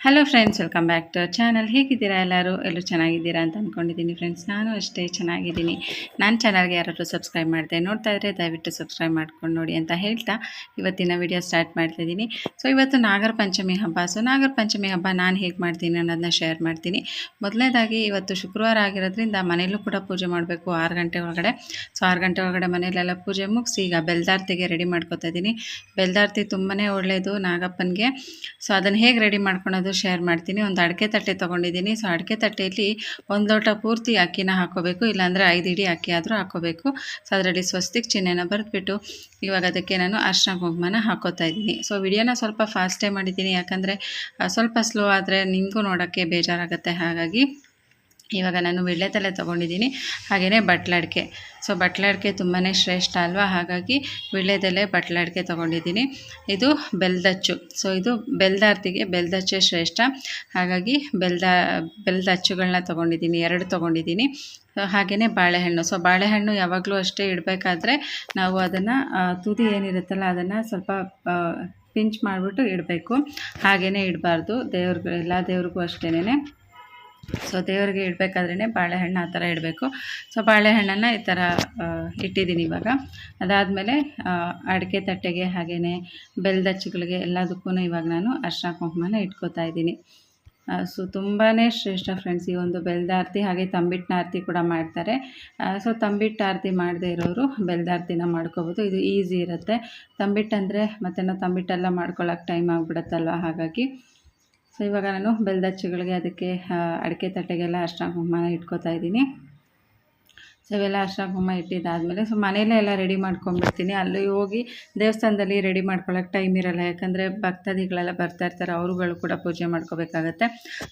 Hello friends welcome back to channel ಹೇಗಿದ್ದೀರಾ ಎಲ್ಲರೂ? ಎಲ್ಲರೂ ಚೆನ್ನಾಗಿದ್ದೀರಾ ಅಂತ ಅಂದ್ಕೊಂಡಿದ್ದೀನಿ ಫ್ರೆಂಡ್ಸ್ ನಾನು ಅಷ್ಟೇ ಚೆನ್ನಾಗಿದ್ದೀನಿ. ನನ್ನ ಚಾನಲ್ಗೆ ಯಾರಾದರೂ ಸಬ್ಸ್ಕ್ರೈಬ್ ಮಾಡಿದೆ, ನೋಡ್ತಾ ಇದ್ದರೆ ದಯವಿಟ್ಟು ಸಬ್ಸ್ಕ್ರೈಬ್ ಮಾಡ್ಕೊಂಡು ನೋಡಿ ಅಂತ ಹೇಳ್ತಾ ಇವತ್ತಿನ ವಿಡಿಯೋ ಸ್ಟಾರ್ಟ್ ಮಾಡ್ತಿದ್ದೀನಿ ಸೊ ಇವತ್ತು ನಾಗರ ಪಂಚಮಿ ಹಬ್ಬ. ಸೊ ನಾಗರ ಪಂಚಮಿ ಹಬ್ಬ ನಾನು ಹೇಗೆ ಮಾಡ್ತೀನಿ ಅನ್ನೋದನ್ನ ಶೇರ್ ಮಾಡ್ತೀನಿ. ಮೊದಲನೇದಾಗಿ ಇವತ್ತು ಶುಕ್ರವಾರ ಆಗಿರೋದ್ರಿಂದ ಮನೆಯಲ್ಲೂ ಕೂಡ ಪೂಜೆ ಮಾಡಬೇಕು ಆರು ಗಂಟೆ ಒಳಗಡೆ. ಸೊ ಆರು ಗಂಟೆ ಒಳಗಡೆ ಮನೆಯಲ್ಲೆಲ್ಲ ಪೂಜೆ ಮುಗಿಸಿ ಈಗ ಬೆಲ್ದಾರ್ತಿಗೆ ರೆಡಿ ಮಾಡ್ಕೊತಾ ಇದ್ದೀನಿ. ಬೆಲ್ದಾರ್ತಿ ತುಂಬಾ ಒಳ್ಳೆಯದು ನಾಗಪ್ಪನಿಗೆ. ಸೊ ಅದನ್ನು ಹೇಗೆ ರೆಡಿ ಮಾಡ್ಕೊಳೋದು ಶೇರ್ ಮಾಡ್ತೀನಿ. ಒಂದು ಅಡಿಕೆ ತಟ್ಟೆ ತೊಗೊಂಡಿದ್ದೀನಿ. ಸೊ ಅಡಿಕೆ ತಟ್ಟೆಯಲ್ಲಿ ಒಂದು ಲೋಟ ಪೂರ್ತಿ ಅಕ್ಕಿನ ಹಾಕೋಬೇಕು. ಇಲ್ಲಾಂದರೆ ಐದು ಇಡಿ ಅಕ್ಕಿ ಆದರೂ ಹಾಕೋಬೇಕು. ಸೊ ಅದರಲ್ಲಿ ಸ್ವಸ್ತಿಕ್ ಚಿಹ್ನೆನ ಬರೆದ್ಬಿಟ್ಟು ಇವಾಗ ಅದಕ್ಕೆ ನಾನು ಅರ್ಶಿನ ಕುಂಕುಮನ ಹಾಕೋತಾ ಇದ್ದೀನಿ. ಸೊ ವಿಡಿಯೋನ ಸ್ವಲ್ಪ ಫಾಸ್ಟೇ ಮಾಡಿದ್ದೀನಿ. ಯಾಕಂದರೆ ಸ್ವಲ್ಪ ಸ್ಲೋ ಆದರೆ ನಿಮಗೂ ನೋಡೋಕ್ಕೆ ಬೇಜಾರಾಗುತ್ತೆ. ಹಾಗಾಗಿ ಇವಾಗ ನಾನು ವೀಳ್ಯದೆಲೆ ತೊಗೊಂಡಿದ್ದೀನಿ. ಹಾಗೆಯೇ ಬಟ್ಲಡಿಕೆ ಸೊ ಬಟ್ಲಡಿಕೆ ತುಂಬಾ ಶ್ರೇಷ್ಠ ಅಲ್ವಾ? ಹಾಗಾಗಿ ವೀಳ್ಯದೆಲೆ ಬಟ್ಲಡಿಕೆ ತೊಗೊಂಡಿದ್ದೀನಿ. ಇದು ಬೆಲ್ದಚ್ಚು. ಸೊ ಇದು ಬೆಲ್ದಾರ್ತಿಗೆ ಬೆಲ್ದಚ್ಚೆ ಶ್ರೇಷ್ಠ. ಹಾಗಾಗಿ ಬೆಲ್ದ ಬೆಲ್ದಚ್ಚುಗಳನ್ನ ತೊಗೊಂಡಿದ್ದೀನಿ. ಎರಡು ತೊಗೊಂಡಿದ್ದೀನಿ. ಹಾಗೆಯೇ ಬಾಳೆಹಣ್ಣು. ಸೊ ಬಾಳೆಹಣ್ಣು ಯಾವಾಗಲೂ ಅಷ್ಟೇ ಇಡಬೇಕಾದ್ರೆ ನಾವು ಅದನ್ನು ತುದಿ ಏನಿರುತ್ತಲ್ಲ ಅದನ್ನು ಸ್ವಲ್ಪ ಪಿಂಚ್ ಮಾಡಿಬಿಟ್ಟು ಇಡಬೇಕು. ಹಾಗೆಯೇ ಇಡಬಾರ್ದು. ದೇವ್ರಿಗೂ, ಎಲ್ಲ ದೇವ್ರಿಗೂ ಅಷ್ಟೇನೆ ಸೊ ದೇವರಿಗೆ ಇಡಬೇಕಾದ್ರೇ ಬಾಳೆಹಣ್ಣು ಆ ಥರ ಇಡಬೇಕು. ಸೊ ಬಾಳೆಹಣ್ಣನ್ನು ಈ ಥರ ಇಟ್ಟಿದ್ದೀನಿ ಇವಾಗ. ಅದಾದಮೇಲೆ ಅಡಿಕೆ ತಟ್ಟೆಗೆ ಹಾಗೆಯೇ ಬೆಲ್ದಚ್ಚುಗಳಿಗೆ ಎಲ್ಲದಕ್ಕೂ ಇವಾಗ ನಾನು ಅರ್ಶಿನ ಕುಂಕುಮನ ಇಟ್ಕೋತಾ ಇದ್ದೀನಿ. ಸೊ ತುಂಬಾ ಶ್ರೇಷ್ಠ ಫ್ರೆಂಡ್ಸ್ ಈ ಒಂದು ಬೆಲ್ದಾರ್ತಿ ಹಾಗೆ ತಂಬಿಟ್ಟಿನ ಆರತಿ ಕೂಡ ಮಾಡ್ತಾರೆ. ಸೊ ತಂಬಿಟ್ಟು ಆರತಿ ಮಾಡದೇ ಇರೋರು ಬೆಲ್ದಾರ್ತಿನ ಮಾಡ್ಕೋಬೋದು. ಇದು ಈಸಿ ಇರುತ್ತೆ. ತಂಬಿಟ್ಟು ಅಂದರೆ ಮತ್ತೆ ನಾವು ತಂಬಿಟ್ಟೆಲ್ಲ ಮಾಡ್ಕೊಳ್ಳೋಕೆ ಟೈಮ್ ಆಗಿಬಿಡುತ್ತಲ್ವ ಹಾಗಾಗಿ. ಸೊ ಇವಾಗ ನಾನು ಬೆಲ್ದಚ್ಚುಗಳಿಗೆ ಅದಕ್ಕೆ ಅಡಿಕೆ ತಟ್ಟೆಗೆಲ್ಲ ಅರ್ಶಿನ ಕುಂಕುಮನ ಇಟ್ಕೋತಾ ಇದ್ದೀನಿ. ಸೊ ಇವೆಲ್ಲ ಅರ್ಶಿನ ಕುಂಕುಮ ಇಟ್ಟಿದ್ದಾದಮೇಲೆ ಸೊ ಮನೆಯಲ್ಲೇ ಎಲ್ಲ ರೆಡಿ ಮಾಡ್ಕೊಂಡ್ಬಿಡ್ತೀನಿ. ಅಲ್ಲಿ ಹೋಗಿ ದೇವಸ್ಥಾನದಲ್ಲಿ ರೆಡಿ ಮಾಡ್ಕೊಳ್ಳೋಕೆ ಟೈಮ್ ಇರೋಲ್ಲ. ಯಾಕಂದರೆ ಭಕ್ತಾದಿಗಳೆಲ್ಲ ಬರ್ತಾ ಇರ್ತಾರೆ, ಅವರುಗಳು ಕೂಡ ಪೂಜೆ ಮಾಡ್ಕೋಬೇಕಾಗತ್ತೆ.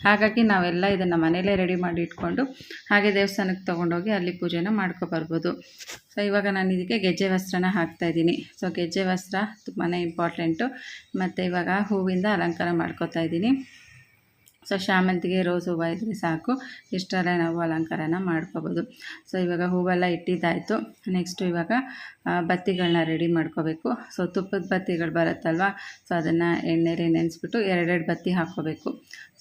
ಹಾಗಾಗಿ ನಾವೆಲ್ಲ ಇದನ್ನು ಮನೆಯಲ್ಲೇ ರೆಡಿ ಮಾಡಿ ಇಟ್ಕೊಂಡು ಹಾಗೆ ದೇವಸ್ಥಾನಕ್ಕೆ ತೊಗೊಂಡೋಗಿ ಅಲ್ಲಿ ಪೂಜೆನ ಮಾಡ್ಕೊಬರ್ಬೋದು. ಸೊ ಇವಾಗ ನಾನು ಇದಕ್ಕೆ ಗೆಜ್ಜೆ ವಸ್ತ್ರನ ಹಾಕ್ತಾಯಿದ್ದೀನಿ ಸೊ ಗೆಜ್ಜೆ ವಸ್ತ್ರ ತುಂಬಾ ಇಂಪಾರ್ಟೆಂಟು ಮತ್ತು ಇವಾಗ ಹೂವಿಂದ ಅಲಂಕಾರ ಮಾಡ್ಕೋತಾ ಇದ್ದೀನಿ. ಸೊ ಶಾಮಂತಿಗೆ ರೋಸ್ ಹೂವು ಇದ್ದರೆ ಸಾಕು. ಇಷ್ಟೆಲ್ಲ ನಾವು ಅಲಂಕಾರನ ಮಾಡ್ಕೋಬೋದು. ಸೊ ಇವಾಗ ಹೂವೆಲ್ಲ ಇಟ್ಟಿದ್ದಾಯಿತು. ನೆಕ್ಸ್ಟು ಇವಾಗ ಬತ್ತಿಗಳನ್ನ ರೆಡಿ ಮಾಡ್ಕೋಬೇಕು. ಸೊ ತುಪ್ಪದ ಬತ್ತಿಗಳು ಬರುತ್ತಲ್ವ? ಸೊ ಅದನ್ನು ಎಣ್ಣೆಲಿ ನೆನೆಸ್ಬಿಟ್ಟು ಎರಡೆರಡು ಬತ್ತಿ ಹಾಕ್ಕೋಬೇಕು.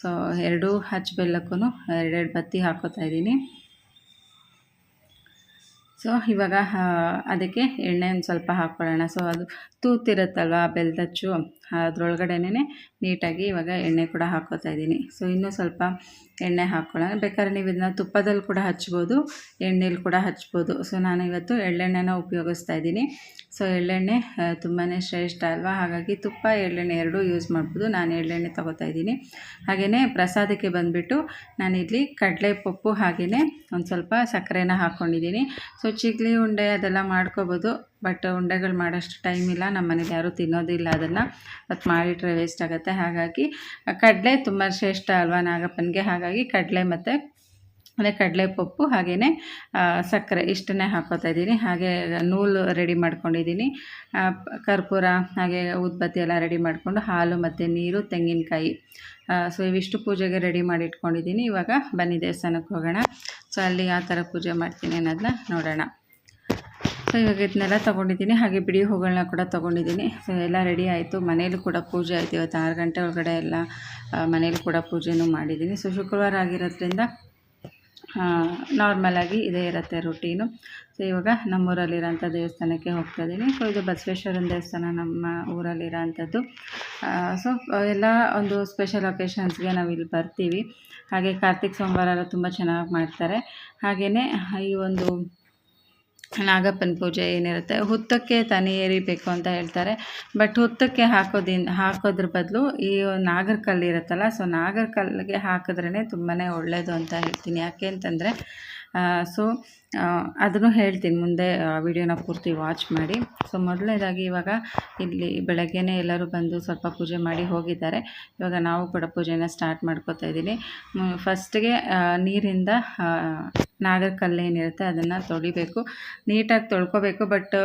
ಸೊ ಎರಡು ಹಚ್ಚ ಬೆಲ್ಲಕ್ಕೂ ಎರಡೆರಡು ಬತ್ತಿ ಹಾಕೋತಾ ಇದ್ದೀನಿ. ಸೊ ಇವಾಗ ಅದಕ್ಕೆ ಎಣ್ಣೆ ಒಂದು ಸ್ವಲ್ಪ ಹಾಕ್ಕೊಳ್ಳೋಣ. ಸೊ ಅದು ತೂತಿರುತ್ತಲ್ವ, ಬೆಲ್ದಚ್ಚು ಅದರೊಳಗಡೆನೇ ನೀಟಾಗಿ ಇವಾಗ ಎಣ್ಣೆ ಕೂಡ ಹಾಕ್ಕೋತಾ ಇದ್ದೀನಿ. ಸೊ ಇನ್ನೂ ಸ್ವಲ್ಪ ಎಣ್ಣೆ ಹಾಕ್ಕೊಳ್ಳೋಣ. ಬೇಕಾದ್ರೆ ನೀವು ಇದನ್ನ ತುಪ್ಪದಲ್ಲಿ ಕೂಡ ಹಚ್ಬೋದು, ಎಣ್ಣೆಲಿ ಕೂಡ ಹಚ್ಬೋದು. ಸೊ ನಾನು ಇವತ್ತು ಎಳ್ಳೆಣ್ಣೆನ ಉಪಯೋಗಿಸ್ತಾ ಇದ್ದೀನಿ. ಸೊ ಎಳ್ಳೆಣ್ಣೆ ತುಂಬಾ ಶ್ರೇಷ್ಠ ಅಲ್ವಾ? ಹಾಗಾಗಿ ತುಪ್ಪ, ಎಳ್ಳೆಣ್ಣೆ ಎರಡೂ ಯೂಸ್ ಮಾಡ್ಬೋದು. ನಾನು ಎಳ್ಳೆಣ್ಣೆ ತೊಗೋತಾ ಇದ್ದೀನಿ. ಹಾಗೆಯೇ ಪ್ರಸಾದಕ್ಕೆ ಬಂದುಬಿಟ್ಟು ನಾನಿಲ್ಲಿ ಕಡಲೆ ಪಪ್ಪು ಹಾಗೆಯೇ ಒಂದು ಸ್ವಲ್ಪ ಸಕ್ಕರೆನ ಹಾಕ್ಕೊಂಡಿದ್ದೀನಿ ಸೊ ಚಿಗ್ಲಿ ಉಂಡೆ ಅದೆಲ್ಲ ಮಾಡ್ಕೋಬೋದು. ಬಟ್ ಉಂಡೆಗಳು ಮಾಡೋಷ್ಟು ಟೈಮ್ ಇಲ್ಲ. ನಮ್ಮ ಮನೇಲಿ ಯಾರೂ ತಿನ್ನೋದಿಲ್ಲ ಅದನ್ನು. ಮತ್ತು ಮಾಡಿಟ್ರೆ ವೇಸ್ಟ್ ಆಗುತ್ತೆ. ಹಾಗಾಗಿ ಕಡಲೆ ತುಂಬ ಶ್ರೇಷ್ಠ ಅಲ್ವಾ ನಾಗಪ್ಪನಿಗೆ? ಹಾಗಾಗಿ ಕಡಲೆ ಮತ್ತು ಅದೇ ಕಡಲೆ ಪಪ್ಪು ಹಾಗೆಯೇ ಸಕ್ಕರೆ ಇಷ್ಟನ್ನೇ ಹಾಕೋತಾ ಇದ್ದೀನಿ. ಹಾಗೆ ನೂಲು ರೆಡಿ ಮಾಡ್ಕೊಂಡಿದ್ದೀನಿ. ಕರ್ಪೂರ ಹಾಗೆ ಉದ್ಬತ್ತಿ ಎಲ್ಲ ರೆಡಿ ಮಾಡಿಕೊಂಡು ಹಾಲು ಮತ್ತು ನೀರು, ತೆಂಗಿನಕಾಯಿ ಸೊ ಇವಿಷ್ಟು ಪೂಜೆಗೆ ರೆಡಿ ಮಾಡಿ ಇಟ್ಕೊಂಡಿದ್ದೀನಿ ಇವಾಗ ಬನ್ನಿ ದೇವಸ್ಥಾನಕ್ಕೆ ಹೋಗೋಣ. ಸೊ ಅಲ್ಲಿ ಯಾವ ಥರ ಪೂಜೆ ಮಾಡ್ತೀನಿ ಅನ್ನೋದನ್ನ ನೋಡೋಣ. ಸೊ ಇವಾಗ ಇದನ್ನೆಲ್ಲ ತೊಗೊಂಡಿದ್ದೀನಿ. ಹಾಗೆ ಬಿಡಿ ಹೂಗಳನ್ನ ಕೂಡ ತೊಗೊಂಡಿದ್ದೀನಿ. ಸೊ ಎಲ್ಲ ರೆಡಿ ಆಯಿತು. ಮನೇಲಿ ಕೂಡ ಪೂಜೆ ಆಯಿತು. ಇವತ್ತು ಆರು ಗಂಟೆ ಒಳಗಡೆ ಎಲ್ಲ ಮನೇಲಿ ಕೂಡ ಪೂಜೆನೂ ಮಾಡಿದ್ದೀನಿ. ಸೊ ಶುಕ್ರವಾರ ಆಗಿರೋದ್ರಿಂದ ನಾರ್ಮಲಾಗಿ ಇದೇ ಇರುತ್ತೆ ರುಟೀನು ಸೊ ಇವಾಗ ನಮ್ಮೂರಲ್ಲಿರೋಂಥ ದೇವಸ್ಥಾನಕ್ಕೆ ಹೋಗ್ತಾ ಇದ್ದೀನಿ. ಸೊ ಇದು ಬಸವೇಶ್ವರನ ದೇವಸ್ಥಾನ ನಮ್ಮ ಊರಲ್ಲಿರೋಂಥದ್ದು. ಸೊ ಎಲ್ಲ ಒಂದು ಸ್ಪೆಷಲ್ ಒಕೇಶನ್ಸ್ಗೆ ನಾವು ಇಲ್ಲಿ ಬರ್ತೀವಿ. ಹಾಗೆ ಕಾರ್ತಿಕ್ ಸೋಮವಾರ ಎಲ್ಲ ತುಂಬ ಚೆನ್ನಾಗಿ ಮಾಡ್ತಾರೆ. ಹಾಗೆಯೇ ಈ ಒಂದು ನಾಗಪ್ಪನ ಪೂಜೆ ಏನಿರುತ್ತೆ, ಹುತ್ತಕ್ಕೆ ತನಿ ಏರಿಬೇಕು ಅಂತ ಹೇಳ್ತಾರೆ. ಬಟ್ ಹುತ್ತಕ್ಕೆ ಹಾಕೋದಿನ್, ಹಾಕೋದ್ರ ಬದಲು ಈ ನಾಗರ ಕಲ್ಲು ಇರುತ್ತಲ್ಲ, ಸೊ ನಾಗರ ಕಲ್ಲಿಗೆ ಹಾಕಿದ್ರೇ ತುಂಬಾ ಒಳ್ಳೆಯದು ಅಂತ ಹೇಳ್ತೀನಿ. ಯಾಕೆ ಅಂತಂದರೆ ಸೊ ಅದನ್ನು ಹೇಳ್ತೀನಿ. ಮುಂದೆ ವಿಡಿಯೋನ ಪೂರ್ತಿ ವಾಚ್ ಮಾಡಿ. ಸೊ ಮೊದಲನೇದಾಗಿ ಇವಾಗ ಇಲ್ಲಿ ಬೆಳಗ್ಗೆನೇ ಎಲ್ಲರೂ ಬಂದು ಸ್ವಲ್ಪ ಪೂಜೆ ಮಾಡಿ ಹೋಗಿದ್ದಾರೆ. ಇವಾಗ ನಾವು ಕೂಡ ಪೂಜೆನ ಸ್ಟಾರ್ಟ್ ಮಾಡ್ಕೋತಾ ಇದ್ದೀನಿ. ಫಸ್ಟ್ಗೆ ನೀರಿಂದ ನಾಗರ ಕಲ್ಲೇನಿರುತ್ತೆ ಅದನ್ನು ತೊಳಿಬೇಕು. ನೀಟಾಗಿ ತೊಳ್ಕೊಬೇಕು ಬಟ್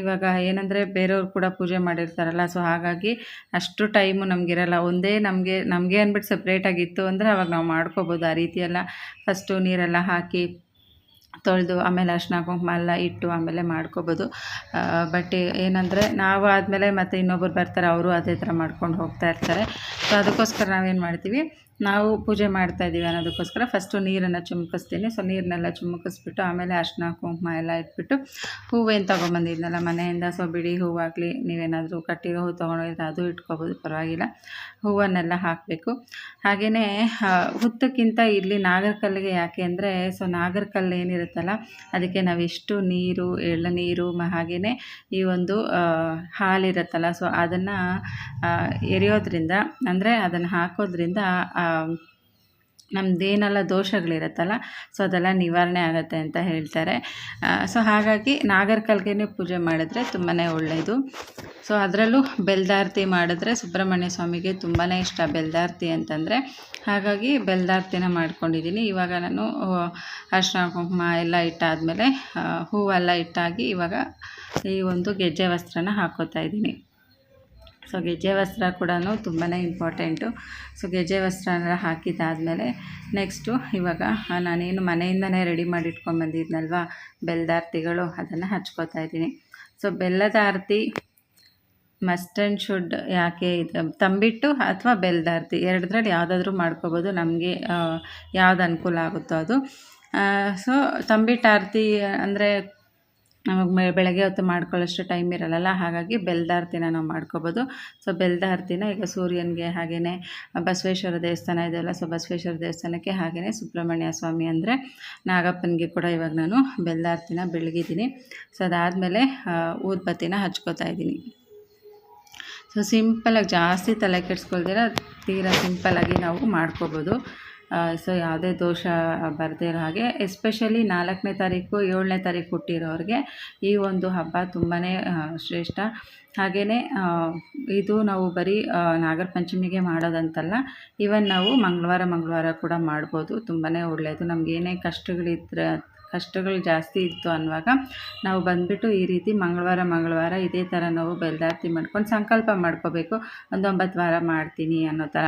ಇವಾಗ ಏನಂದರೆ ಬೇರೆಯವ್ರು ಕೂಡ ಪೂಜೆ ಮಾಡಿರ್ತಾರಲ್ಲ ಸೊ ಹಾಗಾಗಿ ಅಷ್ಟು ಟೈಮು ನಮಗಿರಲ್ಲ. ಒಂದೇ ನಮಗೆ ನಮಗೆ ಅಂದ್ಬಿಟ್ಟು ಸಪ್ರೇಟಾಗಿತ್ತು ಅಂದರೆ ಅವಾಗ ನಾವು ಮಾಡ್ಕೋಬೋದು ಆ ರೀತಿಯೆಲ್ಲ. ಫಸ್ಟು ನೀರೆಲ್ಲ ಹಾಕಿ ತೊಳೆದು ಆಮೇಲೆ ಅರಿಶಿನ ಕುಂಕುಮ ಎಲ್ಲ ಇಟ್ಟು ಆಮೇಲೆ ಮಾಡ್ಕೋಬೋದು. ಬಟ್ ಏನಂದರೆ ನಾವು ಆದಮೇಲೆ ಮತ್ತು ಇನ್ನೊಬ್ಬರು ಬರ್ತಾರೆ, ಅವರು ಅದೇ ಥರ ಮಾಡ್ಕೊಂಡು ಹೋಗ್ತಾ ಇರ್ತಾರೆ. ಸೊ ಅದಕ್ಕೋಸ್ಕರ ನಾವೇನು ಮಾಡ್ತೀವಿ ನಾವು ಪೂಜೆ ಮಾಡ್ತಾ ಇದ್ದೀವಿ ಅನ್ನೋದಕ್ಕೋಸ್ಕರ ಫಸ್ಟು ನೀರನ್ನು ಚುಮುಕಿಸ್ತೀನಿ. ಸೊ ನೀರನ್ನೆಲ್ಲ ಚುಮುಕಿಸ್ಬಿಟ್ಟು ಆಮೇಲೆ ಅರ್ಶಿನ, ಕುಂಕುಮ ಎಲ್ಲ ಇಟ್ಬಿಟ್ಟು ಹೂವೇನು ತೊಗೊಂಬಂದಿದ್ನಲ್ಲ ಮನೆಯಿಂದ, ಸೊ ಬಿಡಿ ಹೂವಾಗಲಿ ನೀವೇನಾದರೂ ಕಟ್ಟಿರೋ ಹೂವು ತೊಗೊಂಡೋಗಿದ್ರೆ ಅದು ಇಟ್ಕೋಬೋದು, ಪರವಾಗಿಲ್ಲ. ಹೂವನ್ನೆಲ್ಲ ಹಾಕಬೇಕು. ಹಾಗೆಯೇ ಹುತ್ತಕ್ಕಿಂತ ಇಲ್ಲಿ ನಾಗರಕಲ್ಲಿಗೆ ಯಾಕೆ ಅಂದರೆ, ಸೊ, ನಾಗರಕಲ್ಲು ಏನಿರುತ್ತಲ್ಲ, ಅದಕ್ಕೆ ನಾವೆಷ್ಟು ನೀರು ಎಳ್ನೀರು ಮ ಹಾಗೆಯೇ ಈ ಒಂದು ಹಾಲಿರುತ್ತಲ್ಲ, ಸೊ, ಅದನ್ನು ಎರೆಯೋದ್ರಿಂದ, ಅಂದರೆ ಅದನ್ನು ಹಾಕೋದ್ರಿಂದ ನಮ್ಮದೇನೆಲ್ಲ ದೋಷಗಳಿರುತ್ತಲ್ಲ, ಸೊ ಅದೆಲ್ಲ ನಿವಾರಣೆ ಆಗುತ್ತೆ ಅಂತ ಹೇಳ್ತಾರೆ. ಸೊ ಹಾಗಾಗಿ ನಾಗರಕಲ್ಗೆನೇ ಪೂಜೆ ಮಾಡಿದ್ರೆ ತುಂಬಾ ಒಳ್ಳೆಯದು ಸೊ ಅದರಲ್ಲೂ ಬೆಲ್ದಾರ್ತಿ ಮಾಡಿದ್ರೆ ಸುಬ್ರಹ್ಮಣ್ಯ ಸ್ವಾಮಿಗೆ ತುಂಬಾ ಇಷ್ಟ ಬೆಲ್ದಾರ್ತಿ ಅಂತಂದರೆ. ಹಾಗಾಗಿ ಬೆಲ್ದಾರ್ತಿನ ಮಾಡ್ಕೊಂಡಿದ್ದೀನಿ. ಇವಾಗ ನಾನು ಅರ್ಶಿನ ಕುಂಕುಮ ಎಲ್ಲ ಇಟ್ಟಾದಮೇಲೆ ಹೂವೆಲ್ಲ ಇಟ್ಟಾಗಿ ಇವಾಗ ಈ ಒಂದು ಗೆಜ್ಜೆ ವಸ್ತ್ರನ ಹಾಕೋತಾ ಇದ್ದೀನಿ. ಸೊ ಗೆಜ್ಜೆ ವಸ್ತ್ರ ಕೂಡ ತುಂಬಾ ಇಂಪಾರ್ಟೆಂಟು ಸೊ ಗೆಜ್ಜೆ ವಸ್ತ್ರ ಹಾಕಿದ್ದಾದಮೇಲೆ ನೆಕ್ಸ್ಟು ಇವಾಗ ನಾನೇನು ಮನೆಯಿಂದನೇ ರೆಡಿ ಮಾಡಿ ಇಟ್ಕೊಂಡ್ಬಂದಿದ್ನಲ್ವ ಬೆಲ್ಲದ ಆರತಿಗಳು ಅದನ್ನು ಹಚ್ಕೋತಾ ಇದ್ದೀನಿ. ಸೊ ಬೆಲ್ಲದ ಆರತಿ ಮಸ್ಟ್ ಆ್ಯಂಡ್ ಶುಡ್ ಯಾಕೆ ಇದು, ತಂಬಿಟ್ಟು ಅಥವಾ ಬೆಲ್ಲದಾರ್ತಿ ಎರಡರಲ್ಲಿ ಯಾವುದಾದ್ರೂ ಮಾಡ್ಕೋಬೋದು. ನಮಗೆ ಯಾವ್ದು ಅನುಕೂಲ ಆಗುತ್ತೋ ಅದು. ಸೊ ತಂಬಿಟ್ಟು ಆರತಿ ಅಂದರೆ ನಮಗೆ ಬೆಳಗ್ಗೆ ಹೊತ್ತು ಮಾಡ್ಕೊಳ್ಳೋಷ್ಟು ಟೈಮ್ ಇರಲ್ಲ ಹಾಗಾಗಿ ಬೆಲ್ದಾರ್ತಿನ ನಾವು ಮಾಡ್ಕೋಬೋದು. ಸೊ ಬೆಲ್ದ ಆರ್ತಿನ ಈಗ ಸೂರ್ಯನಿಗೆ ಹಾಗೆಯೇ ಬಸವೇಶ್ವರ ದೇವಸ್ಥಾನ ಇದೆಯಲ್ಲ, ಸೊ, ಬಸವೇಶ್ವರ ದೇವಸ್ಥಾನಕ್ಕೆ ಹಾಗೆಯೇ ಸುಬ್ರಹ್ಮಣ್ಯ ಸ್ವಾಮಿ ಅಂದರೆ ನಾಗಪ್ಪನಿಗೆ ಕೂಡ ಇವಾಗ ನಾನು ಬೆಲ್ದಾರ್ತಿನ ಬೆಳಗಿದ್ದೀನಿ ಸೊ, ಅದಾದಮೇಲೆ ಊದ್ಬತ್ತಿನ ಹಚ್ಕೋತಾ ಇದ್ದೀನಿ. ಸೊ ಸಿಂಪಲಾಗಿ ಜಾಸ್ತಿ ತಲೆ ಕೆಡಿಸ್ಕೊಳ್ದಿರ ತೀರಾ ಸಿಂಪಲ್ಲಾಗಿ ನಾವು ಮಾಡ್ಕೋಬೋದು. ಸೊ ಯಾವುದೇ ದೋಷ ಬರದೇ ಇರೋ ಹಾಗೆ ಎಸ್ಪೆಷಲಿ ನಾಲ್ಕನೇ ತಾರೀಕು, ಏಳನೇ ತಾರೀಕು ಹುಟ್ಟಿರೋರಿಗೆ ಈ ಒಂದು ಹಬ್ಬ ತುಂಬಾ ಶ್ರೇಷ್ಠ. ಹಾಗೆಯೇ ಇದು ನಾವು ಬರೀ ನಾಗರ ಪಂಚಮಿಗೆ ಮಾಡೋದಂತಲ್ಲ ಈವನ್ ನಾವು ಮಂಗಳವಾರ ಮಂಗಳವಾರ ಕೂಡ ಮಾಡ್ಬೋದು. ತುಂಬಾ ಒಳ್ಳೆಯದು. ನಮ್ಗೆ ಏನೇ ಕಷ್ಟಗಳಿದ್ರೆ, ಕಷ್ಟಗಳು ಜಾಸ್ತಿ ಇತ್ತು ಅನ್ನುವಾಗ ನಾವು ಬಂದುಬಿಟ್ಟು ಈ ರೀತಿ ಮಂಗಳವಾರ ಮಂಗಳವಾರ ಇದೇ ಥರ ನಾವು ಬೆಲ್ದಾರ್ತಿ ಮಾಡ್ಕೊಂಡು ಸಂಕಲ್ಪ ಮಾಡ್ಕೋಬೇಕು. ಒಂದು ಒಂಬತ್ತು ವಾರ ಮಾಡ್ತೀನಿ ಅನ್ನೋ ಥರ.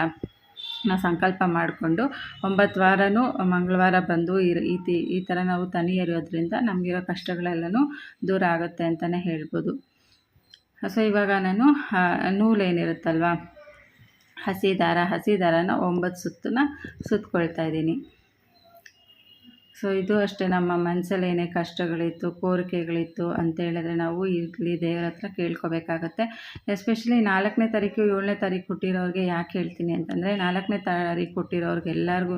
ನಾವು ಸಂಕಲ್ಪ ಮಾಡಿಕೊಂಡು ಒಂಬತ್ತು ವಾರವೂ ಮಂಗಳವಾರ ಬಂದು ಈ ಈ ಥರ ನಾವು ತನಿ ಎರೆಯೋದ್ರಿಂದ ನಮಗಿರೋ ಕಷ್ಟಗಳೆಲ್ಲನೂ ದೂರ ಆಗುತ್ತೆ ಅಂತಲೇ ಹೇಳ್ಬೋದು. ಸೊ, ಇವಾಗ ನಾನು ನೂಲೇನಿರುತ್ತಲ್ವ? ಹಸಿ ದಾರ, ಹಸಿ ದಾರನ ಒಂಬತ್ತು ಸುತ್ತನ್ನ ಸುತ್ಕೊಳ್ತಾ ಇದ್ದೀನಿ. ಸೊ ಇದು ಅಷ್ಟೇ ನಮ್ಮ ಮನಸ್ಸಲ್ಲಿ ಏನೇ ಕಷ್ಟಗಳಿತ್ತು, ಕೋರಿಕೆಗಳಿತ್ತು ಅಂತ ಹೇಳಿದ್ರೆ ನಾವು ಇಲ್ಲಿ ದೇವರ ಹತ್ರ ಕೇಳ್ಕೊಬೇಕಾಗತ್ತೆ. ಎಸ್ಪೆಷಲಿ ನಾಲ್ಕನೇ ತಾರೀಕು, ಏಳನೇ ತಾರೀಕು ಹುಟ್ಟಿರೋರಿಗೆ ಯಾಕೆ ಹೇಳ್ತೀನಿ ಅಂತಂದರೆ, ನಾಲ್ಕನೇ ತಾರೀಕು ಹುಟ್ಟಿರೋರಿಗೆಲ್ಲರಿಗೂ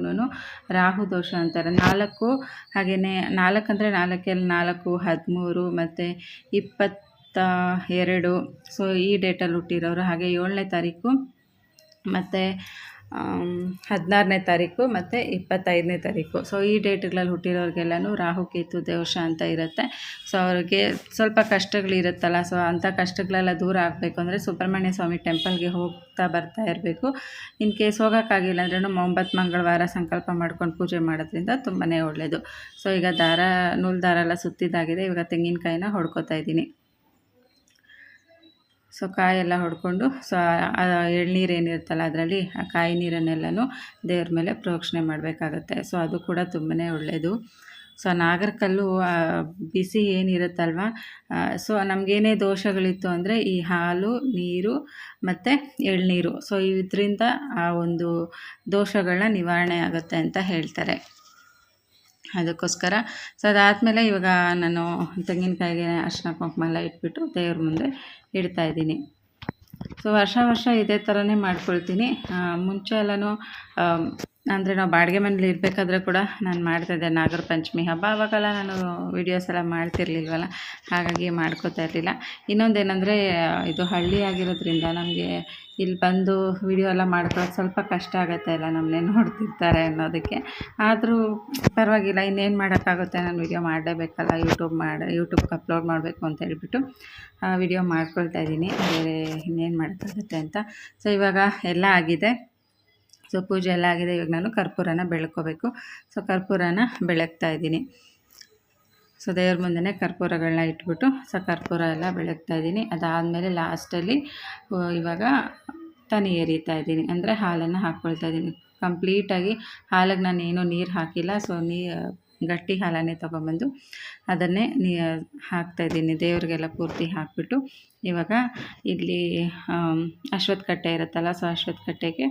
ರಾಹು ದೋಷ ಅಂತಾರೆ. ನಾಲ್ಕು ಹಾಗೆಯೇ ನಾಲ್ಕು ಅಂದರೆ ನಾಲ್ಕಲ್ಲಿ ನಾಲ್ಕು, ಹದಿಮೂರು ಮತ್ತು ಇಪ್ಪತ್ತ ಎರಡು. ಸೊ ಈ ಡೇಟಲ್ಲಿ ಹುಟ್ಟಿರೋರು ಹಾಗೆ ಏಳನೇ ತಾರೀಕು ಮತ್ತು ಹದಿನಾರನೇ ತಾರೀಕು ಮತ್ತು ಇಪ್ಪತ್ತೈದನೇ ತಾರೀಕು. ಸೊ ಈ ಡೇಟ್ಗಳಲ್ಲಿ ಹುಟ್ಟಿರೋರಿಗೆಲ್ಲನೂ ರಾಹು, ಕೇತು ದೋಷ ಅಂತ ಇರುತ್ತೆ. ಸೊ ಅವ್ರಿಗೆ ಸ್ವಲ್ಪ ಕಷ್ಟಗಳಿರುತ್ತಲ್ಲ ಸೊ ಅಂಥ ಕಷ್ಟಗಳೆಲ್ಲ ದೂರ ಆಗಬೇಕು ಅಂದರೆ ಸುಬ್ರಹ್ಮಣ್ಯ ಸ್ವಾಮಿ ಟೆಂಪಲ್ಗೆ ಹೋಗ್ತಾ ಬರ್ತಾ ಇರಬೇಕು. ಇನ್ ಕೇಸ್ ಹೋಗೋಕ್ಕಾಗಿಲ್ಲ ಅಂದ್ರೂ ಒಂಬತ್ತು ಮಂಗಳವಾರ ಸಂಕಲ್ಪ ಮಾಡ್ಕೊಂಡು ಪೂಜೆ ಮಾಡೋದ್ರಿಂದ ತುಂಬಾ ಒಳ್ಳೆಯದು ಸೊ ಈಗ ದಾರ ನೂಲು ದಾರ ಎಲ್ಲ ಸುತ್ತಿದ್ದಾಗಿದೆ. ಇವಾಗ ತೆಂಗಿನಕಾಯಿನ ಹೊಡ್ಕೋತಾ ಇದ್ದೀನಿ. ಸೊ ಕಾಯೆಲ್ಲ ಹೊಡ್ಕೊಂಡು, ಸೊ ಎಳ್ನೀರು ಏನಿರುತ್ತಲ್ಲ ಅದರಲ್ಲಿ ಆ ಕಾಯಿ ನೀರನ್ನೆಲ್ಲನೂ ದೇವ್ರ ಮೇಲೆ ಪ್ರೋಕ್ಷಣೆ ಮಾಡಬೇಕಾಗತ್ತೆ. ಸೊ ಅದು ಕೂಡ ತುಂಬಾ ಒಳ್ಳೆಯದು ಸೊ ನಾಗರಕಲ್ಲು ಬಿಸಿ ಏನಿರುತ್ತಲ್ವ ಸೊ ನಮಗೇನೇ ದೋಷಗಳಿತ್ತು ಅಂದರೆ ಈ ಹಾಲು, ನೀರು ಮತ್ತು ಎಳ್ನೀರು. ಸೊ ಇದರಿಂದ ಆ ಒಂದು ದೋಷಗಳನ್ನ ನಿವಾರಣೆ ಆಗುತ್ತೆ ಅಂತ ಹೇಳ್ತಾರೆ. ಅದಕ್ಕೋಸ್ಕರ. ಸೊ ಅದಾದಮೇಲೆ ಇವಾಗ ನಾನು ತೆಂಗಿನಕಾಯಿಗೆ ಅರ್ಶಿನ ಕುಂಕುಮ ಎಲ್ಲ ಇಟ್ಬಿಟ್ಟು ದೇವ್ರ ಮುಂದೆ ಇಡ್ತಾ ಇದ್ದೀನಿ. ಸೊ ವರ್ಷ ವರ್ಷ ಇದೇ ಥರನೇ ಮಾಡ್ಕೊಳ್ತೀನಿ. ಮುಂಚೆ ಎಲ್ಲನೂ ಅಂದರೆ ನಾವು ಬಾಡಿಗೆ ಮನೇಲಿ ಇರಬೇಕಾದ್ರೆ ಕೂಡ ನಾನು ಮಾಡ್ತಾಯಿದ್ದೆ ನಾಗರ ಪಂಚಮಿ ಹಬ್ಬ. ಅವಾಗೆಲ್ಲ ನಾನು ವೀಡಿಯೋಸ್ ಎಲ್ಲ ಮಾಡ್ತಿರ್ಲಿಲ್ವಲ್ಲ? ಹಾಗಾಗಿ ಮಾಡ್ಕೋತಾ ಇರಲಿಲ್ಲ. ಇನ್ನೊಂದೇನೆಂದರೆ, ಇದು ಹಳ್ಳಿ ಆಗಿರೋದ್ರಿಂದ ನಮಗೆ ಇಲ್ಲಿ ಬಂದು ವಿಡಿಯೋ ಎಲ್ಲ ಮಾಡ್ಕೊಳ್ಳೋದು ಸ್ವಲ್ಪ ಕಷ್ಟ ಆಗುತ್ತೆ ಅಲ್ಲ ನಮ್ಮನ್ನೇ ನೋಡ್ತಿರ್ತಾರೆ ಅನ್ನೋದಕ್ಕೆ. ಆದರೂ ಪರವಾಗಿಲ್ಲ, ಇನ್ನೇನು ಮಾಡೋಕ್ಕಾಗುತ್ತೆ? ನಾನು ವಿಡಿಯೋ ಮಾಡಲೇಬೇಕಲ್ಲ. ಯೂಟ್ಯೂಬ್ ಮಾಡಿ ಯೂಟ್ಯೂಬ್ಗೆ ಅಪ್ಲೋಡ್ ಮಾಡಬೇಕು ಅಂತ ಹೇಳ್ಬಿಟ್ಟು ವಿಡಿಯೋ ಮಾಡ್ಕೊಳ್ತಾ ಇದ್ದೀನಿ. ಬೇರೆ ಇನ್ನೇನು ಮಾಡೋಕ್ಕಾಗುತ್ತೆ ಅಂತ. ಸೊ ಇವಾಗ ಎಲ್ಲ ಆಗಿದೆ. ಸೊ ಪೂಜೆ ಎಲ್ಲ ಆಗಿದೆ. ಇವಾಗ ನಾನು ಕರ್ಪೂರನ ಬೆಳ್ಕೋಬೇಕು. ಸೊ ಕರ್ಪೂರನ ಬೆಳಗ್ತಾ ಇದ್ದೀನಿ. ಸೊ ದೇವ್ರ ಮುಂದೆ ಕರ್ಪೂರಗಳನ್ನ ಇಟ್ಬಿಟ್ಟು ಸೊ ಕರ್ಪೂರ ಎಲ್ಲ ಬೆಳಗ್ತಾ ಇದ್ದೀನಿ. ಅದಾದಮೇಲೆ ಲಾಸ್ಟಲ್ಲಿ ಇವಾಗ ತನಿ ಎರಿತಾ ಇದ್ದೀನಿ. ಅಂದರೆ ಹಾಲನ್ನು ಹಾಕ್ಕೊಳ್ತಾ ಇದ್ದೀನಿ. ಕಂಪ್ಲೀಟಾಗಿ ಹಾಲಿಗೆ ನಾನು ಏನೂ ನೀರು ಹಾಕಿಲ್ಲ. ಸೊ ನೀ, ಗಟ್ಟಿ ಹಾಲನ್ನೇ ತೊಗೊಂಬಂದು ಅದನ್ನೇ ನೀ ಹಾಕ್ತಾಯಿದ್ದೀನಿ ದೇವರಿಗೆಲ್ಲ ಪೂರ್ತಿ ಹಾಕಿಬಿಟ್ಟು ಇವಾಗ ಇಲ್ಲಿ ಅಶ್ವತ್ಥ ಕಟ್ಟೆ ಇರುತ್ತಲ್ಲ, ಸೊ ಅಶ್ವತ್ಥ ಕಟ್ಟೆಗೆ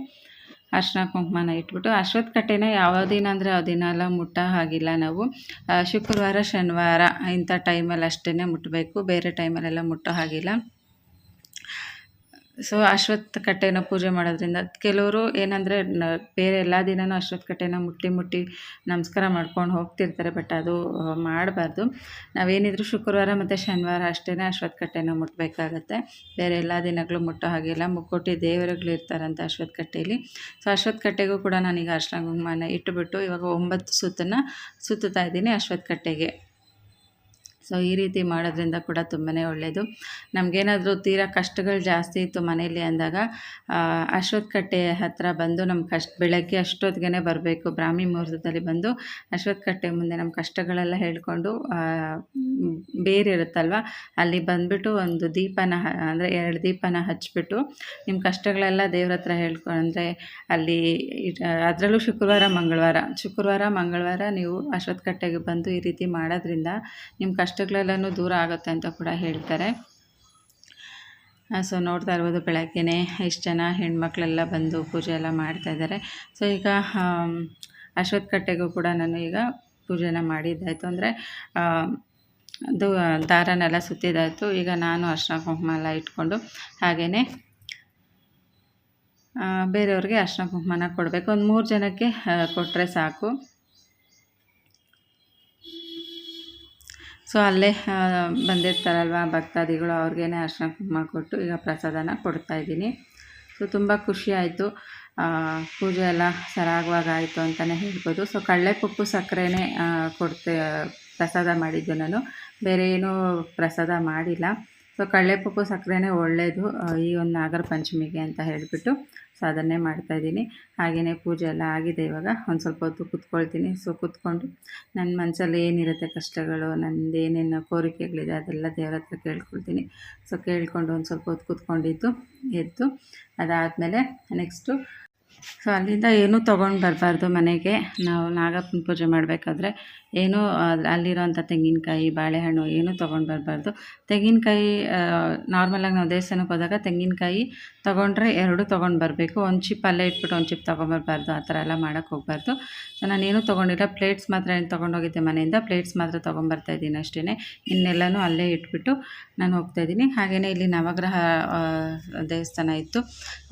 ಅರ್ಶಿನ ಕುಂಕುಮನ ಇಟ್ಬಿಟ್ಟು ಅಶ್ವತ್ಥ ಕಟ್ಟೆನ ಯಾವ ದಿನ ಅಂದರೆ ಆ ದಿನ ಎಲ್ಲ ಮುಟ್ಟೋ ಹಾಗಿಲ್ಲ ನಾವು. ಶುಕ್ರವಾರ, ಶನಿವಾರ ಇಂಥ ಟೈಮಲ್ಲಿ ಅಷ್ಟೇ ಮುಟ್ಟಬೇಕು ಬೇರೆ ಟೈಮಲ್ಲೆಲ್ಲ ಮುಟ್ಟೋ ಹಾಗಿಲ್ಲ. ಸೊ ಅಶ್ವತ್ಥ ಕಟ್ಟೆನ ಪೂಜೆ ಮಾಡೋದ್ರಿಂದ ಕೆಲವರು ಏನಂದರೆ ಬೇರೆ ಎಲ್ಲ ದಿನವೂ ಅಶ್ವತ್ಥ ಕಟ್ಟೆನ ಮುಟ್ಟಿ ಮುಟ್ಟಿ ನಮಸ್ಕಾರ ಮಾಡ್ಕೊಂಡು ಹೋಗ್ತಿರ್ತಾರೆ ಬಟ್ ಅದು ಮಾಡಬಾರ್ದು. ನಾವೇನಿದ್ರು ಶುಕ್ರವಾರ ಮತ್ತು ಶನಿವಾರ ಅಷ್ಟೇ ಅಶ್ವತ್ಥ ಕಟ್ಟೆನ ಮುಟ್ಟಬೇಕಾಗತ್ತೆ ಬೇರೆ ಎಲ್ಲ ದಿನಗಳು ಮುಟ್ಟೋ ಹಾಗೆಲ್ಲ ಮುಕ್ಕೋಟಿ ದೇವರುಗಳು ಇರ್ತಾರಂತ ಅಶ್ವತ್ಥ ಕಟ್ಟೆಯಲ್ಲಿ ಸೊ ಅಶ್ವತ್ಥ ಕಟ್ಟೆಗೂ ಕೂಡ ನಾನೀಗ ಅರ್ಶಿನ ಕುಂಕುಮನ ಇಟ್ಟುಬಿಟ್ಟು ಇವಾಗ ಒಂಬತ್ತು ಸುತ್ತನ್ನು ಸುತ್ತುತ್ತಾ ಇದ್ದೀನಿ ಅಶ್ವತ್ಥ ಕಟ್ಟೆಗೆ. ಸೊ ಈ ರೀತಿ ಮಾಡೋದ್ರಿಂದ ಕೂಡ ತುಂಬಾ ಒಳ್ಳೆಯದು ನಮಗೇನಾದರೂ ತೀರಾ ಕಷ್ಟಗಳು ಜಾಸ್ತಿ ಇತ್ತು ಮನೆಯಲ್ಲಿ ಅಂದಾಗ ಅಶ್ವತ್ಥ ಕಟ್ಟೆ ಹತ್ತಿರ ಬಂದು ನಮ್ಮ ಕಷ್ಟ ಬೆಳಗ್ಗೆ ಅಷ್ಟೊತ್ತಿಗೆ ಬರಬೇಕು. ಬ್ರಾಹ್ಮಿ ಮುಹೂರ್ತದಲ್ಲಿ ಬಂದು ಅಶ್ವತ್ಥ ಕಟ್ಟೆ ಮುಂದೆ ನಮ್ಮ ಕಷ್ಟಗಳೆಲ್ಲ ಹೇಳಿಕೊಂಡು ಬೇರೆ ಇರುತ್ತಲ್ವ, ಅಲ್ಲಿ ಬಂದುಬಿಟ್ಟು ಒಂದು ದೀಪನ ಅಂದರೆ ಎರಡು ದೀಪನ ಹಚ್ಚಿಬಿಟ್ಟು ನಿಮ್ಮ ಕಷ್ಟಗಳೆಲ್ಲ ದೇವ್ರ ಹತ್ರ ಹೇಳ್ಕೊಂಡ್ರೆ ಅಲ್ಲಿ ಅದರಲ್ಲೂ ಶುಕ್ರವಾರ, ಮಂಗಳವಾರ. ಶುಕ್ರವಾರ, ಮಂಗಳವಾರ ನೀವು ಅಶ್ವತ್ಥ ಕಟ್ಟೆಗೆ ಬಂದು ಈ ರೀತಿ ಮಾಡೋದ್ರಿಂದ ನಿಮ್ಮ ಕಷ್ಟ ಕಷ್ಟಗಳೆಲ್ಲನೂ ದೂರ ಆಗುತ್ತೆ ಅಂತ ಕೂಡ ಹೇಳ್ತಾರೆ. ಸೊ ನೋಡ್ತಾ ಇರ್ಬೋದು ಬೆಳಗ್ಗೆನೇ ಎಷ್ಟು ಜನ ಹೆಣ್ಮಕ್ಳೆಲ್ಲ ಬಂದು ಪೂಜೆ ಎಲ್ಲ ಮಾಡ್ತಾಯಿದ್ದಾರೆ ಸೊ ಈಗ ಅಶ್ವತ್ಥ ಕಟ್ಟೆಗೂ ಕೂಡ ನಾನು ಈಗ ಪೂಜೆನ ಮಾಡಿದ್ದಾಯಿತು. ಅಂದರೆ ಅದು ದಾರನೆಲ್ಲ ಸುತ್ತಿದ್ದಾಯಿತು. ಈಗ ನಾನು ಅರ್ಶಿನ ಕುಂಕುಮ ಎಲ್ಲ ಇಟ್ಕೊಂಡು ಹಾಗೆಯೇ ಬೇರೆಯವ್ರಿಗೆ ಅರ್ಶಿನ ಕುಂಕುಮನ ಕೊಡಬೇಕು. ಒಂದು ಮೂರು ಜನಕ್ಕೆ ಕೊಟ್ಟರೆ ಸಾಕು. ಸೊ ಅಲ್ಲೇ ಬಂದಿರ್ತಾರಲ್ವ ಭಕ್ತಾದಿಗಳು, ಅವ್ರಿಗೇನೆ ಅರ್ಶನ ಕುಂಕುಮ ಕೊಟ್ಟು ಈಗ ಪ್ರಸಾದನ ಕೊಡ್ತಾಯಿದ್ದೀನಿ ಸೊ ತುಂಬ ಖುಷಿ ಆಯಿತು. ಪೂಜೆ ಎಲ್ಲ ಸರಾಗವಾಗಿ ಆಯಿತು ಅಂತಲೇ ಹೇಳ್ಬೋದು. ಸೊ ಕಡಲೆಪಪ್ಪು ಸಕ್ಕರೆನೇ ಕೊಡ್ತೆ, ಪ್ರಸಾದ ಮಾಡಿದ್ದು ನಾನು. ಬೇರೆ ಏನೂ ಪ್ರಸಾದ ಮಾಡಿಲ್ಲ. ಸೊ ಕಡಲೆಪಪ್ಪು ಸಕ್ಕರೆನೇ ಒಳ್ಳೆಯದು ಈ ಒಂದು ನಾಗರ ಪಂಚಮಿಗೆ ಅಂತ ಹೇಳಿಬಿಟ್ಟು ಸೊ ಅದನ್ನೇ ಮಾಡ್ತಾಯಿದ್ದೀನಿ ಹಾಗೆಯೇ ಪೂಜೆ ಎಲ್ಲ ಆಗಿದೆ ಇವಾಗ. ಒಂದು ಸ್ವಲ್ಪ ಹೊತ್ತು ಕೂತ್ಕೊಳ್ತೀನಿ. ಸೊ ಕೂತ್ಕೊಂಡು ನನ್ನ ಮನಸ್ಸಲ್ಲಿ ಏನಿರುತ್ತೆ ಕಷ್ಟಗಳು, ನಂದು ಏನೇನು ಕೋರಿಕೆಗಳಿದೆ ಅದೆಲ್ಲ ದೇವರ ಹತ್ರ ಕೇಳ್ಕೊಳ್ತೀನಿ. ಸೊ ಕೇಳಿಕೊಂಡು ಒಂದು ಸ್ವಲ್ಪ ಹೊತ್ತು ಕೂತ್ಕೊಂಡಿದ್ದು, ಎದ್ದು ಅದಾದಮೇಲೆ ನೆಕ್ಸ್ಟು ಸೊ ಅಲ್ಲಿಂದ ಏನೂ ತೊಗೊಂಡು ಬರಬಾರ್ದು ಮನೆಗೆ. ನಾವು ನಾಗಪ್ಪನ ಪೂಜೆ ಮಾಡಬೇಕಾದ್ರೆ ಏನೂ ಅಲ್ಲಿರೋಂಥ ತೆಂಗಿನಕಾಯಿ, ಬಾಳೆಹಣ್ಣು ಏನೂ ತೊಗೊಂಡು ಬರಬಾರ್ದು. ತೆಂಗಿನಕಾಯಿ ನಾರ್ಮಲಾಗಿ ನಾವು ದೇವಸ್ಥಾನಕ್ಕೆ ಹೋದಾಗ ತೆಂಗಿನಕಾಯಿ ತೊಗೊಂಡ್ರೆ ಎರಡು ತೊಗೊಂಡು ಬರಬೇಕು. ಒಂದು ಚಿಪ್ ಅಲ್ಲೇ ಇಟ್ಬಿಟ್ಟು ಒಂದು ಚಿಪ್ ತೊಗೊಂಬರ್ಬಾರ್ದು ಆ ಥರ ಎಲ್ಲ ಮಾಡೋಕ್ಕೆ ಹೋಗ್ಬಾರ್ದು. ಸೊ ನಾನೇನು ತೊಗೊಂಡಿಲ್ಲ. ಪ್ಲೇಟ್ಸ್ ಮಾತ್ರ ಏನು ತೊಗೊಂಡೋಗಿದ್ದೆ ಮನೆಯಿಂದ ಪ್ಲೇಟ್ಸ್ ಮಾತ್ರ ತೊಗೊಂಬರ್ತಾ ಇದ್ದೀನಿ ಅಷ್ಟೇ ಇನ್ನೆಲ್ಲನೂ ಅಲ್ಲೇ ಇಟ್ಬಿಟ್ಟು ನಾನು ಹೋಗ್ತಾ ಇದ್ದೀನಿ. ಹಾಗೆಯೇ ಇಲ್ಲಿ ನವಗ್ರಹ ದೇವಸ್ಥಾನ ಇತ್ತು.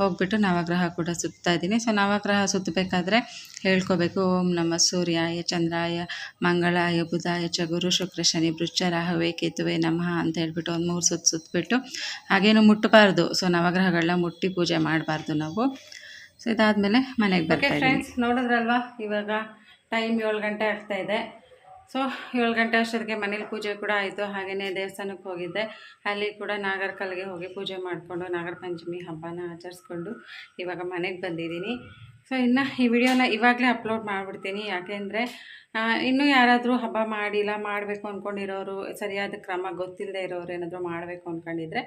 ಹೋಗ್ಬಿಟ್ಟು ನವಗ್ರಹ ಕೂಡ ಸುತ್ತಾ ಇದ್ದೀನಿ. ಸೊ ನವಗ್ರಹ ಸುತ್ತಬೇಕಾದ್ರೆ ಹೇಳ್ಕೋಬೇಕು. ಓಂ ನಮ ಸೂರ್ಯಾಯ ಚಂದ್ರಾಯ ಮಂಗಳಾಯ ಬುಧಾಯ ಚ ಗುರು ಶುಕ್ರ ಶನಿ ಬೃಚ್ಚ ರಾಹವೇ ಕೇತುವೆ ನಮಃ ಅಂತ ಹೇಳ್ಬಿಟ್ಟು ಒಂದು ಮೂರು ಸುತ್ತು ಸುತ್ತಬಿಟ್ಟು ಹಾಗೇನು ಮುಟ್ಟಬಾರ್ದು. ಸೊ ನವಗ್ರಹಗಳನ್ನ ಮುಟ್ಟಿ ಪೂಜೆ ಮಾಡಬಾರ್ದು ನಾವು. ಸೊ ಇದಾದಮೇಲೆ ಮನೆಗೆ ಬರ್ತೀವಿ ಫ್ರೆಂಡ್ಸ್ ನೋಡಿದ್ರಲ್ವಾ? ಇವಾಗ ಟೈಮ್ ಏಳು ಗಂಟೆ ಆಗ್ತಾಯಿದೆ ಸೊ, ಏಳು ಗಂಟೆ ಅಷ್ಟೊತ್ತಿಗೆ ಮನೇಲಿ ಪೂಜೆ ಕೂಡ ಆಯಿತು. ಹಾಗೆಯೇ ದೇವಸ್ಥಾನಕ್ಕೆ ಹೋಗಿದ್ದೆ. ಅಲ್ಲಿ ಕೂಡ ನಾಗರ ಕಲ್ಲಿಗೆ ಹೋಗಿ ಪೂಜೆ ಮಾಡಿಕೊಂಡು, ನಾಗರ ಪಂಚಮಿ ಹಬ್ಬನ ಆಚರಿಸ್ಕೊಂಡು ಇವಾಗ ಮನೆಗೆ ಬಂದಿದ್ದೀನಿ. ಸೊ, ಇನ್ನು ಈ ವಿಡಿಯೋನ ಇವಾಗಲೇ ಅಪ್ಲೋಡ್ ಮಾಡಿಬಿಡ್ತೀನಿ. ಯಾಕೆಂದರೆ ಇನ್ನೂ ಯಾರಾದರೂ ಹಬ್ಬ ಮಾಡಿಲ್ಲ ಮಾಡಬೇಕು ಅಂದ್ಕೊಂಡಿರೋರು ಸರಿಯಾದ ಕ್ರಮ ಗೊತ್ತಿಲ್ಲದೆ ಇರೋರು ಏನಾದರೂ ಮಾಡಬೇಕು ಅಂದ್ಕೊಂಡಿದ್ರೆ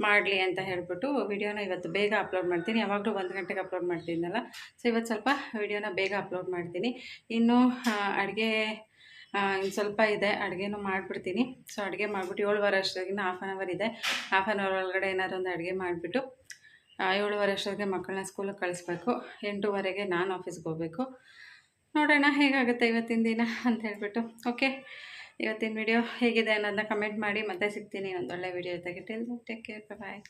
ಮಾಡಲಿ ಅಂತ ಹೇಳ್ಬಿಟ್ಟು ವಿಡಿಯೋನ ಇವತ್ತು ಬೇಗ ಅಪ್ಲೋಡ್ ಮಾಡ್ತೀನಿ. ಯಾವಾಗಲೂ ಒಂದು ಗಂಟೆಗೆ ಅಪ್ಲೋಡ್ ಮಾಡ್ತೀನಲ್ಲ ಸೊ ಇವತ್ತು ಸ್ವಲ್ಪ ವಿಡಿಯೋನ ಬೇಗ ಅಪ್ಲೋಡ್ ಮಾಡ್ತೀನಿ. ಇನ್ನು ಅಡುಗೆ ಇನ್ನು ಸ್ವಲ್ಪ ಇದೆ, ಅಡುಗೆನೂ ಮಾಡಿಬಿಡ್ತೀನಿ. ಸೊ ಅಡುಗೆ ಮಾಡಿಬಿಟ್ಟು ಏಳುವರೆ ಅಷ್ಟೊತ್ತಿಗೆ ಹಾಫ್ ಆನ್ ಅವರ್ ಇದೆ. ಹಾಫ್ ಆನ್ ಅವರ್ ಒಳಗಡೆ ಏನಾದ್ರು ಒಂದು ಅಡುಗೆ ಮಾಡಿಬಿಟ್ಟು ಏಳುವರೆ ಅಷ್ಟೊತ್ತಿಗೆ ಮಕ್ಕಳನ್ನ ಸ್ಕೂಲಿಗೆ ಕಳಿಸ್ಬೇಕು. ಎಂಟೂವರೆಗೆ ನಾನು ಆಫೀಸ್ಗೆ ಹೋಗಬೇಕು. ನೋಡೋಣ ಹೇಗಾಗುತ್ತೆ ಇವತ್ತಿನ ದಿನ ಅಂತ ಹೇಳ್ಬಿಟ್ಟು. ಓಕೆ ಇವತ್ತಿನ ವಿಡಿಯೋ ಹೇಗಿದೆ ಅನ್ನೋದನ್ನ ಕಮೆಂಟ್ ಮಾಡಿ, ಮತ್ತೆ ಸಿಗ್ತೀನಿ ಒಂದೊಳ್ಳೆ ವಿಡಿಯೋ ಜೊತೆಗೆ. Take care bye